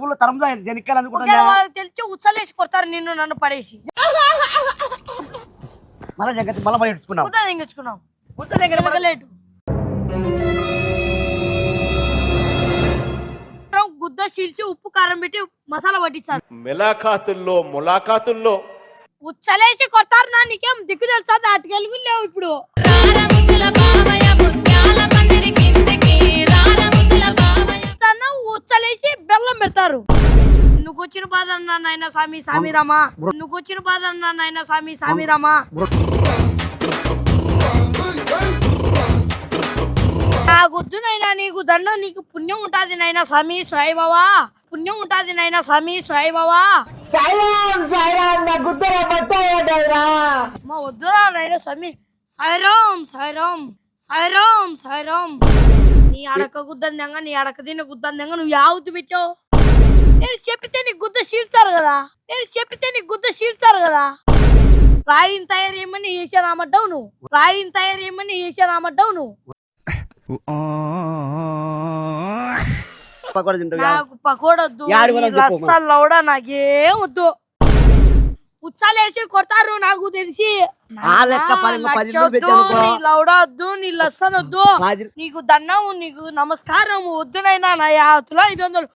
ఊళ్ళో తరంలో తెలిసి ఉచ్చలేసి కొడతారు నిన్ను నన్ను పడేసి. మళ్ళీ జగత్ గుద్ద చీల్చి ఉప్పు కారం పెట్టి మసాలా పట్టించారు. మిలాఖాతుల్లో ములాఖాతుల్లో. ఉచ్చలేసి కొడతారు నా నీకేం దిక్కు తెలుసా? దాటికెళ్ళి లేవు ఇప్పుడు. పెడతారు. నువ్వు వచ్చిన బాధ అన్నా నాయన స్వామి స్వామి రామా. నువ్వు వచ్చిన బాధ అన్నా నాయన స్వామి స్వామి రామా. నాకొద్దు నైనా నీకు దండం నీకు పుణ్యం ఉంటాది నాయన స్వామి స్వాయి బావా. పుణ్యం ఉంటాది నాయన స్వామి స్వాయి బావా. అమ్మ వద్దురా నాయన స్వామి. సాయిరామ్ సాయిరామ్ సాయిరామ్ సాయిరామ్ నీ అడక గుద్దందంగా నీ అడక తిన్న గుద్దందంగా నువ్వు యావుతు పెట్టావు. నేను చెప్పితే నీ గుద్ద చీల్చారు కదా. నేను చెప్పితే నీ గుద్ద చీల్చారు కదా. రాయిని తయారు చేయమని చేశానామడ్డావు నువ్వు. రాయిని తయారు చేయమని చేశానామడ్డావు నువ్వు. పకోడా తింటావు నాకు పకోడొద్దు. యాడి చెప్పు కూడా నాకేం వద్దు. ఉచ్చాలేసి కొడతారు నాకు తెలిసి. ఆ లెక్క పది- పది లక్ష మంది వద్దు, పెట్టానుకో. నీ లౌడా వద్దు నీ లస్సన్ వద్దు హాజరు నీకు దండము నీకు నమస్కారం వద్దునైనా నా యాతులో ఐదు వందలు.